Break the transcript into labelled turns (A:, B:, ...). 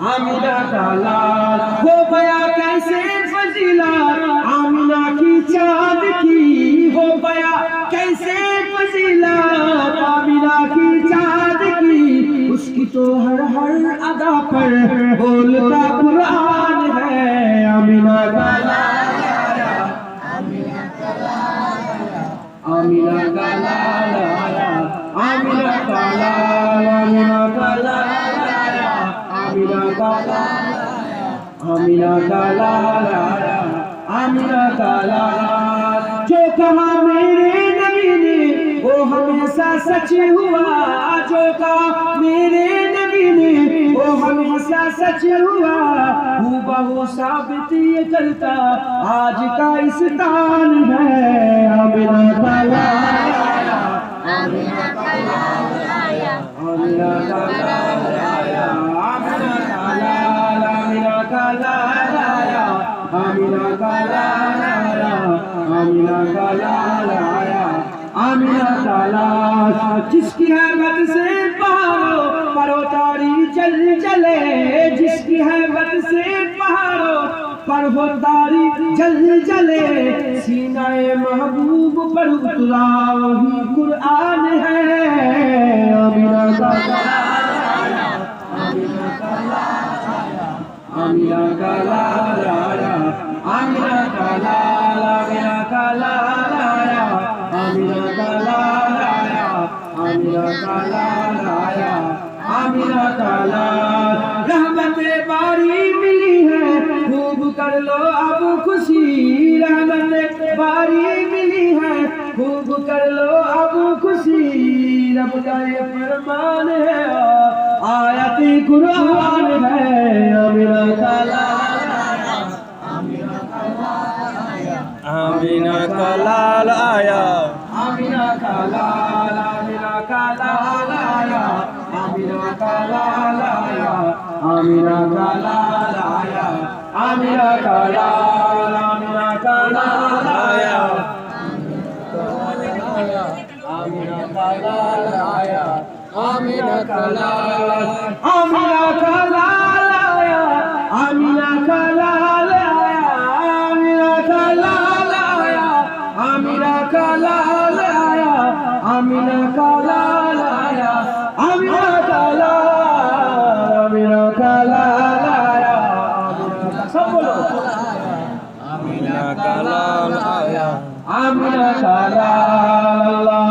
A: آمینہ کا لال ہو بیا کیسے فضیلہ آمینہ کی چاند کی ہو بیا کیسے فضیلہ آمینہ کی چاند کی، اس کی تو ہر ہر ادا پر بولتا قرآن ہے۔ آمینہ کا لال،
B: آمینہ کا لال،
A: آمینہ کا لال، آمینہ کا لال۔ بالا آمینہ کا لالا جو کہا میرے نبی نے وہ ہمیشہ سچ ہوا جو کہا میرے نبی نے وہ ہمیشہ سچ ہوا ہو بہو ثابت یہ کرتا آج کا اس تان ہے آمینہ کا جس کی حیمت سے پہاڑوں پرو تاری چل چلے جس کی حیمت سے پہاڑوں پر وہ تاری چل چلے سینہ محبوب پر اترا وہی قرآن ہے آمینہ کا اللہ آمینہ کا لالا আমরা কালা লারা আমরা কালা আমরা কালা লারা আমরা কালা লারা আমরা কালা লারা رحمت باری ملی ہے، خوب کر لو اب خوشی، رحمت باری ملی ہے، خوب کر لو اب خوشی، رب کا یہ فرمان ہے۔ জাতি কুরআন হ্যায় আমিনা কালা আমিনা কালাল আয়া। আমিনা কালাল আমিনা কালাল আয়া। আমিনা কালাল আয়া। আমিনা কালাল আয়া। আমিনা কালাল আমিনা কালাল আয়া। আমিনা কালাল আয়া। আমিনা কালালা আমিনা কালালা আমিনা কালালা আমিনা কালালা আমিনা কালালা আমিনা কালালা আমিনা কালালা আমিনা কালালা সব বলো আমিনা কালালা আমিনা কালালা